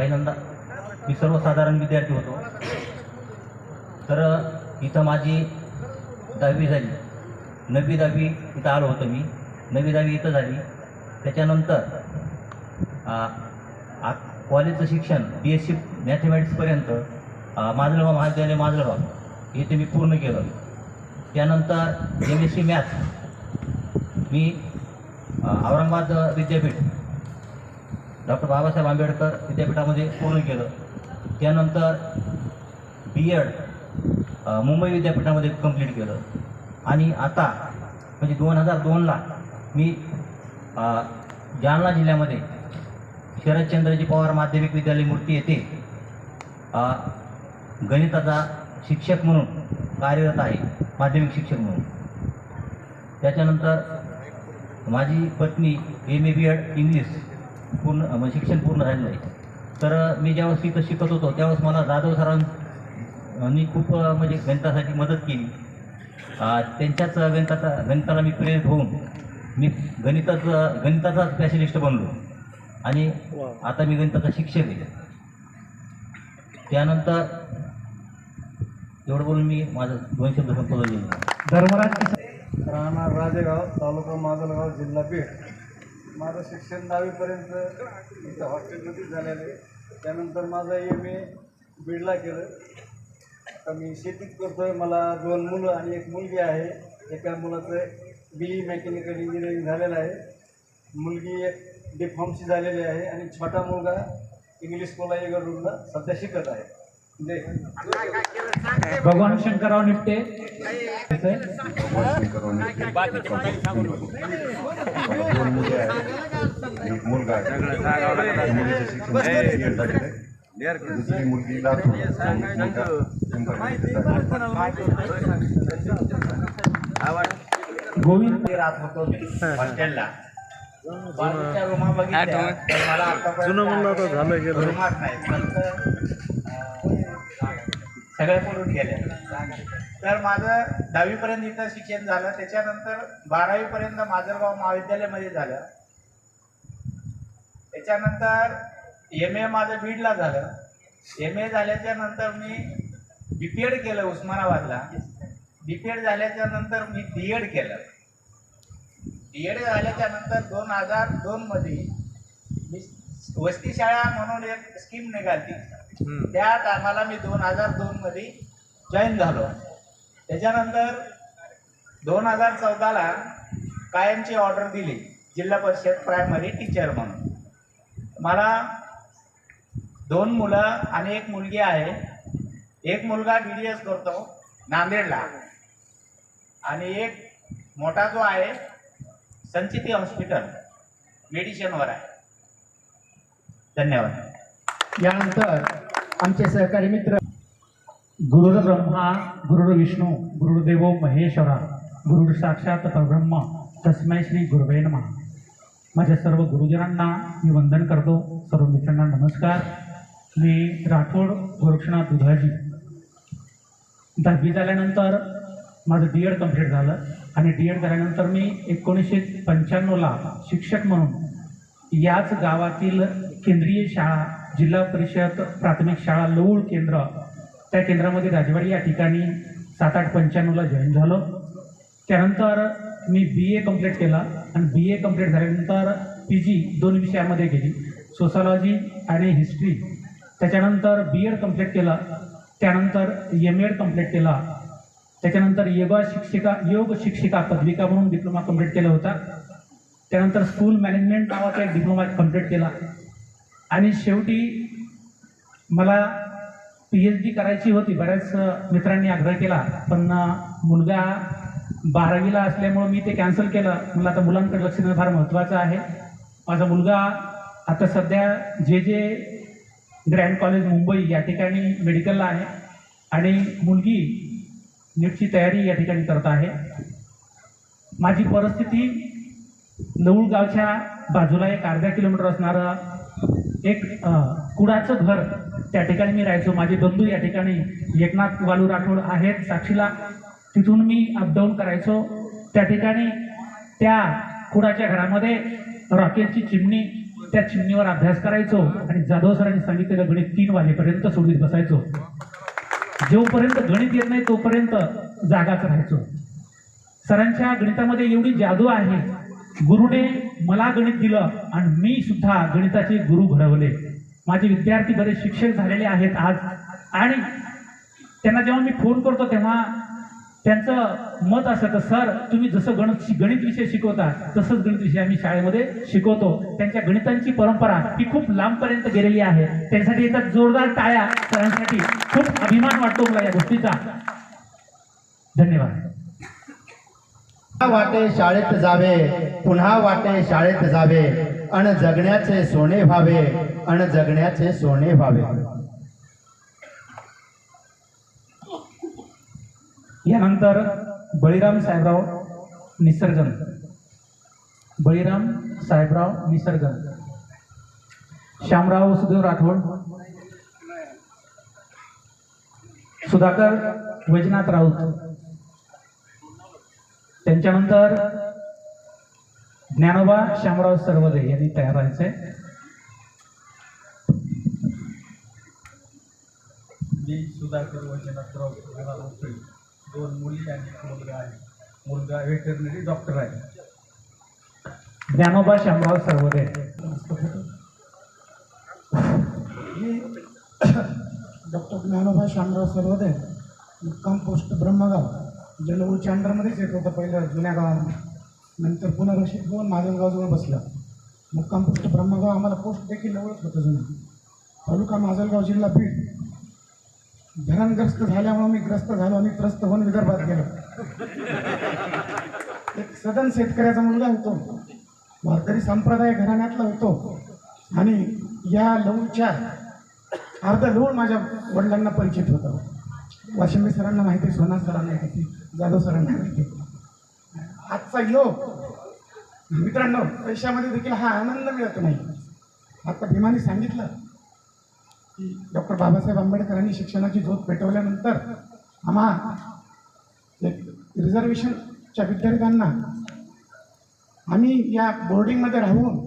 पहिल्यांदा मी सर्वसाधारण विद्यार्थी होतो. तर इथं माझी दहावी झाली. नववी दहावी इथं आलो होतो मी. नववी दहावी इथं झाली. त्याच्यानंतर आ, कॉलेजचं शिक्षण बी एस सी मॅथमॅटिक्सपर्यंत माजलगाव महाविद्यालय माजलगाव इथे मी पूर्ण केलं. त्यानंतर एम एस सी मॅथ्स मी औरंगाबाद विद्यापीठ डॉक्टर बाबासाहेब आंबेडकर विद्यापीठामध्ये पूर्ण केलं. त्यानंतर बी एड मुंबई विद्यापीठामध्ये कंप्लीट केलं. आणि आता म्हणजे दोन हजार दोनला मी जालना जिल्ह्यामध्ये शरदचंद्रजी पवार माध्यमिक विद्यालय मूर्ती येथे गणिताचा शिक्षक म्हणून कार्यरत आहे माध्यमिक शिक्षक म्हणून. त्याच्यानंतर माझी पत्नी M A B Ed English पूर्ण म्हणजे शिक्षण पूर्ण झालेलं आहे. तर मी ज्यावेळेस इथं शिकत होतो त्यावेळेस मला जाधव सरांनी खूप म्हणजे गणितासाठी मदत केली. त्यांच्याच गणिताचा गणिताला मी प्रेरित होऊन मी गणिताचं गणिताचा स्पेशलिस्ट बनलो. आणि आता मी गणिताचा शिक्षक आहे. त्यानंतर एवढं बोलून मी माझं दोन शब्द संपवलं धर्मराज राहणार राजेगाव तालुका माजलगाव जिल्हा बीड. माझं शिक्षण दहावीपर्यंत इथं हॉस्टेलमध्येच झालेलं आहे. त्यानंतर माझं एम ए बीडला केलं. आता मी शेतीच करतो आहे मला दोन मुलं आणि एक मुलगी आहे. एका मुलाचं बी ई मेकॅनिकल इंजिनिअरिंग झालेलं आहे. मुलगी एक डी झालेली आहे आणि छोटा मुलगा इंग्लिश स्कूलला येगडूरला सध्या शिकत आहे. भगवान शंकरराव निपटे दोन मुली आहेत एक मुलगा आहे मुलीचं शिक्षण BA झालेलं आहे. दुसरी मुलगी लातूर आणि मुलगा पिंपळनेर गोविंद ते राहत होतो मी हॉस्टेलला बाजूच्या रूमा बघितल्या तर मला आतापर्यंत सगळ्या पडून गेले. तर माझं दहावीपर्यंत इथं शिक्षण झालं. त्याच्यानंतर बारावीपर्यंत माजलगाव महाविद्यालयामध्ये झालं. त्याच्यानंतर एम ए माझं बीडला झालं. एम ए झाल्याच्यानंतर मी बी पी एड केलं उस्मानाबादला. बी पी एड झाल्याच्यानंतर मी डी एड केलं. डी एड झाल्याच्यानंतर दोन हजार दोनमध्ये मी वस्ती शाळा म्हणून एक स्कीम निघाली. त्या टायमाला मी दोन हजार दोनमध्ये जॉईन झालो. त्याच्यानंतर दोन हजार चौदाला कायमची ऑर्डर दिली जिल्हा परिषद प्रायमरी टीचर म्हणून. मला दोन मुलं आणि एक मुलगी आहे. एक मुलगा बी डी एस करतो नांदेडला. आणि एक मोठा जो आहे संचिती हॉस्पिटल मेडिसिनवर आहे. धन्यवाद. यानंतर आमचे सहकारी मित्र. गुरुर ब्रह्मा गुरुर विष्णू गुरुर्देव महेश्वरा गुरुर साक्षात परब्रह्म तस्मै श्री गुरुवे माझ्या सर्व गुरुजनांना मी वंदन करतो. सर्व मित्रांना नमस्कार. मी राठोड गोरक्षनाथ दुधाजी. दहावी झाल्यानंतर माझं डी एड कंप्लीट झालं आणि डी एड झाल्यानंतर मी एकोणीसशे पंच्याण्णवला शिक्षक म्हणून याच गावातील केंद्रीय शाळा जिल्हा परिषद प्राथमिक शाळा लवूळ केंद्र त्या केंद्रामध्ये राजवाडी या ठिकाणी सात आठ पंच्याण्णवला जॉईन झालो. त्यानंतर मी बी ए कंप्लीट केला आणि बी ए कंप्लीट झाल्यानंतर पी जी दोन विषयामध्ये गेली. सोशॉलॉजी आणि हिस्ट्री त्याच्यानंतर बी एड कंप्लीट केलं. त्यानंतर एम एड कंप्लीट केला. त्याच्यानंतर योगा शिक्षिका योग शिक्षिका पदविका म्हणून डिप्लोमा कंप्लीट केला होता त्यानंतर स्कूल मॅनेजमेंट नावाचा एक डिप्लोमा कंप्लीट केला. आणि शेवटी मला पी एच डी करायची होती बऱ्याच मित्रांनी आग्रह केला. पण मुलगा बारावीला असल्यामुळं मी ते कॅन्सल केलं. मला आता मुलांकडे लक्ष देणं फार महत्त्वाचं आहे. माझा मुलगा आता सध्या जे जे ग्रँड कॉलेज मुंबई या ठिकाणी मेडिकलला आहे आणि मुलगी नीटची तयारी या ठिकाणी करत आहे. माझी परिस्थिती नऊळगावच्या बाजूला एक अर्ध्या किलोमीटर असणारं एक कुडाचं घर त्या ठिकाणी मी राहायचो. माझे बंधू या ठिकाणी एकनाथ वालू राठोड आहेत साक्षीला. तिथून मी अपडाऊन करायचो. त्या ठिकाणी त्या कुडाच्या घरामध्ये रॉकेलची चिमणी त्या चिमणीवर अभ्यास करायचो आणि जाधव सरांनी सांगितलेलं गणित तीन वाजेपर्यंत सोडीत बसायचो. जोपर्यंत गणित येत नाही तोपर्यंत जागाच राहायचो. सरांच्या गणितामध्ये एवढी जादू आहे गुरुने मला गणित दिलं आणि मी सुद्धा गणिताचे गुरु घडवले. माझे विद्यार्थी बरेच शिक्षक झालेले आहेत आज. आणि त्यांना जेव्हा मी फोन करतो तेव्हा त्यांचं मत असं तर सर तुम्ही जसं गणित गणित विषय शिकवता तसंच गणित विषय आम्ही शाळेमध्ये शिकवतो. त्यांच्या गणितांची परंपरा ही खूप लांबपर्यंत गेलेली आहे. त्यांसाठी येतात जोरदार टाळ्या सरांसाठी खूप अभिमान वाटतो मला या गोष्टीचा. धन्यवाद. वाटे शाळेत जावे पुन्हा वाटे शाळेत जावे. अण जगण्याचे सोने व्हावे अण जगण्याचे सोने व्हावे. यानंतर बळीराम साहेबराव निसर्गन. बळीराम साहेबराव निसर्गन. श्यामराव सुदेव राठोड. सुधाकर वैजनाथ राऊत. त्यांच्यानंतर ज्ञानोबा श्यामराव सरवदे यांनी तयार व्हायचंय मी सुधाकर वैजनाथराव सुगेला दोन मुली आणि एक मुलगा आहे. मुलगा व्हेटरनरी डॉक्टर आहे. ज्ञानोबा श्यामराव सरवदे डॉक्टर ज्ञानोबा शामराव सर्वदे मुक्काम पोस्ट ब्रह्मगाव. जे अंडरमध्येच येत होतं पहिलं जुन्या गावामध्ये. नंतर पुनर्रक्षित होऊन माजलगावजवळ बसलं. मुक्काम पोस्ट ब्रह्मगाव आम्हाला पोस्ट देखील लवळच होतं जुनं. तालुका माजलगाव जिल्हा बीड. धरणग्रस्त झाल्यामुळे मी ग्रस्त झालो आणि त्रस्त होऊन विदर्भात गेलो. एक सदन शेतकऱ्याचा मुलगा होतो. वारकरी संप्रदाय घराण्यातला होतो. आणि या लहूच्या अर्ध लहून माझ्या वडिलांना परिचित होतं. वाशिंबे सरांना माहिती आहे, सोना सरांना माहिती जाधव सरांना माहिती आजचा योग. मित्रांनो पैशामध्ये देखील हा आनंद मिळत नाही. आता भीमाने सांगितलं की डॉक्टर बाबासाहेब आंबेडकरांनी शिक्षणाची झोप पेटवल्यानंतर आम्हा एक रिझर्वेशनच्या विद्यार्थ्यांना आम्ही या बोर्डिंगमध्ये राहून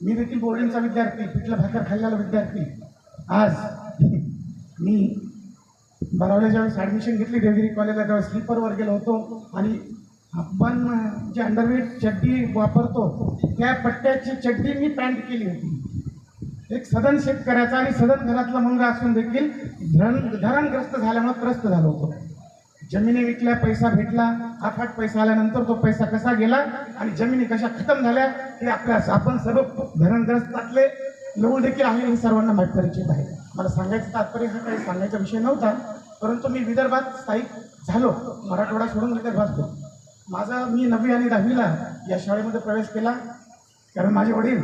मी देखील बोर्डिंगचा विद्यार्थी पिठलं भाकर खाल्लेला विद्यार्थी आज मी बारावीला ज्यावेळेस ॲडमिशन घेतली देवगिरी कॉलेजला त्यावेळेस स्लीपरवर गेलो होतो. आणि आपण जे अंडरवेट चड्डी वापरतो त्या पट्ट्याची चड्डी मी पॅन्ट केली होती. एक सदन शेतकऱ्याचा आणि सदन घरातला मुलगा असून देखील धरण धरणग्रस्त झाल्यामुळे त्रस्त झालो होतो. जमिनी विकल्या पैसा भेटला. आफाट पैसा आल्यानंतर तो पैसा कसा गेला आणि जमिनी कशा खतम झाल्या हे आपल्या आपण सर्व धरणग्रस्तातले लोक देखील आहे हे सर्वांना माहीत परिचित आहे मला सांगायचं तात्पर्य हा काही सांगायचा विषय नव्हता. परंतु मी विदर्भात स्थायिक झालो. मराठवाडा सोडून विदर्भात गेलो माझा मी नववी आणि दहावीला या शाळेमध्ये प्रवेश केला. कारण माझे वडील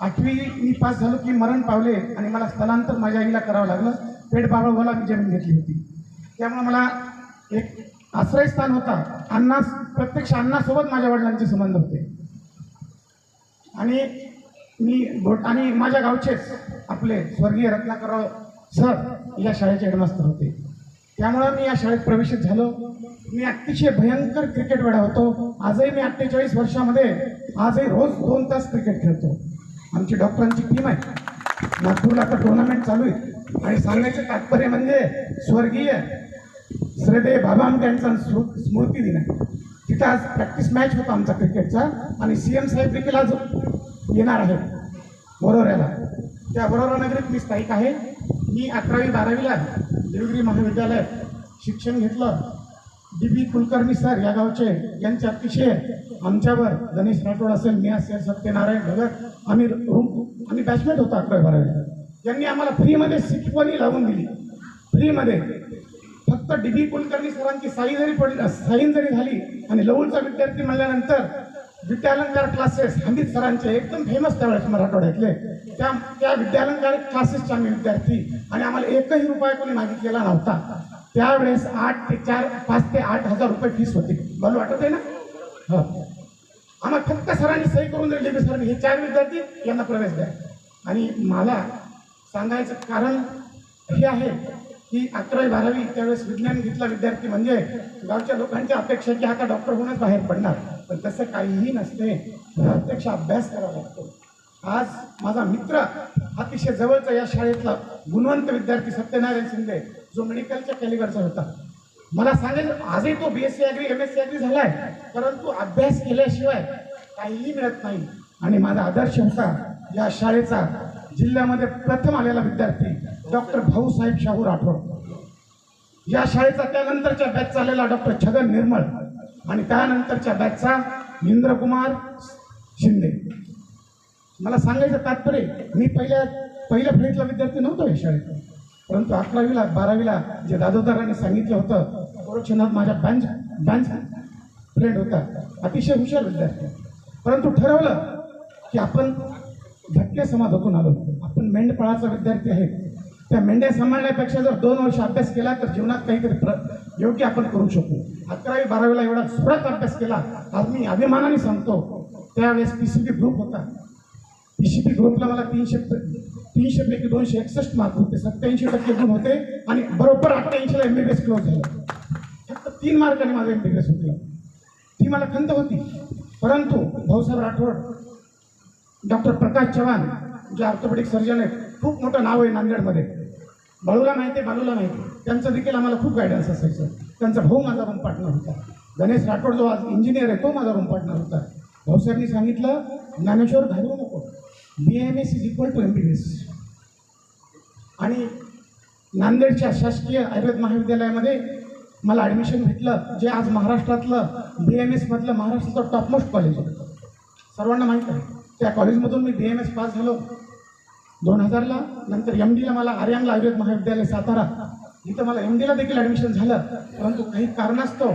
आठवी मी पास झालो की मरण पावले आणि मला स्थलांतर माझ्या आईला करावं लागलं. पेठ बाबळगावला मी जमीन घेतली होती. त्यामुळे मला एक आश्रयस्थान होता. अण्णा प्रत्यक्ष अण्णासोबत माझ्या वडिलांचे संबंध होते. आणि मी आणि माझ्या गावचेच आपले स्वर्गीय रत्नाकरराव सर या शाळेचे हेडमास्तर होते. त्यामुळं मी या शाळेत प्रवेशित झालो. मी अतिशय भयंकर क्रिकेट वेळा होतो. आजही मी अठ्ठेचाळीस वर्षामध्ये आजही रोज दोन तास क्रिकेट खेळतो. आमची डॉक्टरांची टीम आहे. नागपूरला आता टुर्नामेंट चालू आहे. आणि सांगण्याचे तात्पर्य म्हणजे स्वर्गीय श्रदे बाबा आमटे यांचा स्मृती दिन आहे. तिथं आज प्रॅक्टिस मॅच होता आमचा क्रिकेटचा. आणि सी एम साहेब देखील आज येणार आहेत. बरोऱ्याला त्या बरोरा नगरीत मी स्थायिक आहे. मी अकरावी बारावीला देवगिरी महाविद्यालयात शिक्षण घेतलं. डी बी कुलकर्णी सर या गावचे यांचे अतिशय आमच्यावर गणेश राठोड असेल मी असेल सत्यनारायण भगत आम्ही रूम आम्ही बॅचमेट होतो अकरावी बारावीला यांनी आम्हाला फ्रीमध्ये शिकवणी लावून दिली. फ्रीमध्ये. फक्त डी बी कुलकर्णी सरांची साई जरी पडली साईन जरी झाली आणि लवळचा विद्यार्थी म्हणल्यानंतर विद्यालंकार क्लासेस हमीद सरांचे एकदम फेमस त्यावेळेस मराठवाड्यातले. त्या त्या विद्यालंकार क्लासेसचे आम्ही विद्यार्थी. आणि आम्हाला एकही रुपया कोणी मागितलेला नव्हता. त्यावेळेस आठ ते चार पाच ते आठ हजार रुपये फीस होती. मला वाटत आहे ना? हो. आम्हाला फक्त सरांनी सही करून दिली की सरांनी. हे चार विद्यार्थी यांना प्रवेश द्या. आणि मला सांगायचं कारण हे आहे की अकरावी बारावी त्यावेळेस विज्ञान घेतला विद्यार्थी म्हणजे गावच्या लोकांच्या अपेक्षा की आता डॉक्टर होऊनच बाहेर पडणार. पण तसं काहीही नसते. प्रत्यक्ष अभ्यास करावा लागतो. आज माझा मित्र अतिशय जवळचा या शाळेतला गुणवंत विद्यार्थी सत्यनारायण शिंदे जो मेडिकलच्या कॅलिबरचा होता. मला सांगेल आजही तो B S C agri M S C agri झाला आहे परंतु अभ्यास केल्याशिवाय काहीही मिळत नाही. आणि माझा आदर्श होता या शाळेचा जिल्ह्यामध्ये प्रथम आलेला विद्यार्थी डॉक्टर भाऊसाहेब शाहू राठोड. या शाळेचा त्यानंतरच्या बॅचचा आलेला डॉक्टर छगन निर्मळ आणि त्यानंतरच्या बॅचचा इंद्रकुमार शिंदे. मला सांगायचं तात्पर्य मी पहिल्या पहिल्या फळीतला विद्यार्थी नव्हतो या शाळेत. परंतु अकरावीला बारावीला जे दादोदारांनी सांगितलं होतं गोरक्षनाथ माझ्या बँच बँच फ्रेंड होता. अतिशय हुशार विद्यार्थी. परंतु ठरवलं की आपण धक्के समाजातून आलो. आपण मेंढपाळाचा विद्यार्थी आहे. त्या मेंढ्या सांभाळण्यापेक्षा जर दोन वर्ष अभ्यास केला तर जीवनात काहीतरी प्र योग्य आपण करू शकू. अकरावी बारावीला एवढा सुरत अभ्यास केला आज मी अभिमानाने सांगतो त्यावेळेस पी सी बी ग्रुप होता. पीसीपी सी बी ग्रुपला मला तीनशे तीनशे पैकी दोनशे एकसष्ट मार्क होते. सत्याऐंशी टक्के गुण होते आणि बरोबर अठ्ठ्याऐंशीला M B B S close झालं. फक्त तीन मार्काने माझं एम बी बी एस होतं. ती मला खंत होती. परंतु भाऊसाहेब राठोड डॉक्टर प्रकाश चव्हाण जे ऑर्थोपेडिक सर्जन आहेत खूप मोठं नाव आहे नांदेडमध्ये. बाळूला माहिती आहे बाळूला माहिती त्यांचं देखील आम्हाला खूप गायडन्स असायचं. त्यांचा भाऊ माझा रूम पार्टनर होता. गणेश राठोड जो आज इंजिनियर आहे तो माझा रूम पार्टनर होता. भाऊसाहेबांनी सांगितलं ज्ञानेश्वर घालू नको. B M S is equal to M B B S नांदेडच्या शासकीय आयुर्वेद महाविद्यालयामध्ये मला ॲडमिशन भेटलं जे आज महाराष्ट्रातलं बी एम एसमधलं महाराष्ट्राचं टॉपमोस्ट कॉलेज होतं सर्वांना माहीत आहे त्या कॉलेजमधून मी बी एम एस पास झालो. दोन हजारला नंतर एम डीला मला आर्यांगला आयुर्वेद महाविद्यालय सातारा. इथं मला एम डीला देखील ॲडमिशन झालं परंतु काही कारणास्तव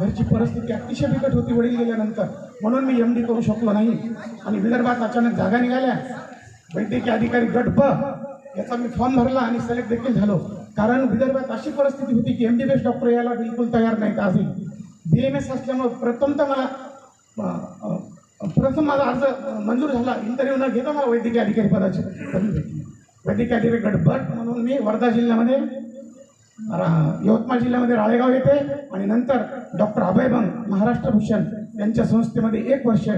घरची परिस्थिती अतिशय बिकट होती वडील गेल्यानंतर. म्हणून मी एम डी करू शकलो नाही. आणि विदर्भात अचानक जागा निघाल्या. वैद्यकीय अधिकारी गट ब याचा मी फॉर्म भरला आणि सिलेक्ट देखील झालो. कारण विदर्भात अशी परिस्थिती होती की एम डी बेस डॉक्टर यायला बिलकुल तयार नाहीत आजही बी एम एस असल्यामुळं प्रथमतः मला प्रथम माझा अर्ज मंजूर झाला. इंटरव्ह्यू न घेता मला वैद्यकीय अधिकारी पदाची पदवी भेटली. वैद्यकीय अधिकारी गट बट म्हणून मी वर्धा जिल्ह्यामध्ये यवतमाळ जिल्ह्यामध्ये राळेगाव येथे आणि नंतर डॉक्टर अभय बंग महाराष्ट्र भूषण यांच्या संस्थेमध्ये एक वर्ष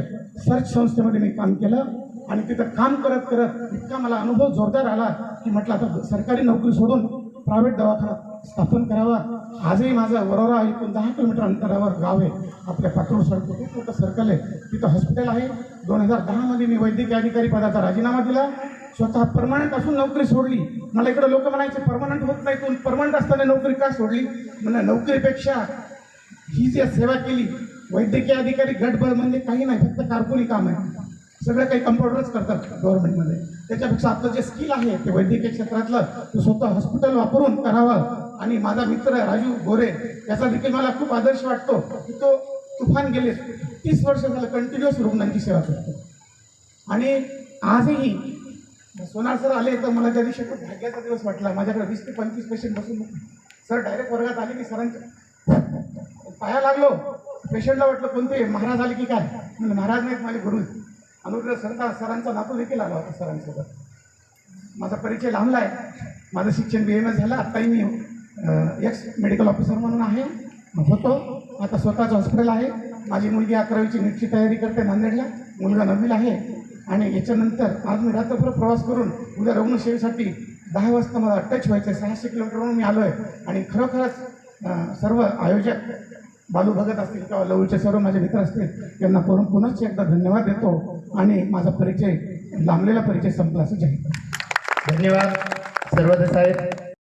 सर्च संस्थेमध्ये मी काम केलं. आणि तिथं काम करत करत इतका मला अनुभव जोरदार आला की म्हटलं आता सरकारी नोकरी सोडून प्रायव्हेट दवाखाना स्थापन करावा. आजही माझं वरोरा इथून दहा किलोमीटर अंतरावर गाव आहे. आपल्या पातूर सडक खूप मोठं सर्कल आहे? तिथं हॉस्पिटल आहे. दोन हजार दहामध्ये मी वैद्यकीय अधिकारी पदाचा राजीनामा दिला. स्वतः परमनंट असून नोकरी सोडली. मला इकडे लोक म्हणायचे परमनंट होत नाही तू. परमनंट असताना नोकरी का सोडली? म्हणजे नोकरीपेक्षा ही जी सेवा केली वैद्यकीय अधिकारी गटबळ म्हणजे काही नाही फक्त कारकुनी काम आहे. सगळं काही कम्प्युटरच करतात गव्हर्नमेंटमध्ये त्याच्यापेक्षा आपलं जे स्किल आहे ते वैद्यकीय क्षेत्रातलं ते स्वतः हॉस्पिटल वापरून करावं. आणि माझा मित्र राजू गोरे याचा देखील मला खूप आदर्श वाटतो की तो तुफान गेले तीस वर्ष झालं कंटिन्युअस रुग्णांची सेवा करतो. आणि आजही सोनार सर आले तर मला त्या दिवशी खूप भाग्याचा दिवस वाटला. माझ्याकडे वीस ते पंचवीस पेशंट बसून सर डायरेक्ट वर्गात आले की सरांच्या पाया लागलो. पेशंटला वाटलं कोणते? महाराज आले की काय? म्हणजे महाराज नाहीत माझे गुरु अनुग्रह सरकार सरांचा नातू देखील आला होता सरांसोबत. माझा परिचय लांबला आहे. माझं शिक्षण बी एम एस झालं आत्ताही मी एक्स मेडिकल ऑफिसर म्हणून आहे होतो. आता स्वतःचं हॉस्पिटल आहे. माझी मुलगी अकरावीची नीटची तयारी करते नांदेडला. मुलगा नववीला आहे. आणि याच्यानंतर आज मी रात्रभर प्रवास करून उद्या रुग्णसेवेसाठी दहा वाजता मला टच व्हायचं आहे सहाशे किलोमीटरवरून मी आलो आहे आणि खरोखरच सर्व आयोजक बालू भगत असतील किंवा लवळचे सर्व माझे मित्र असतील यांना करून पुनश्च एकदा धन्यवाद देतो. आणि माझा परिचय लांबलेला परिचय संपला असं जाहीर धन्यवाद. सर्वद साहेब.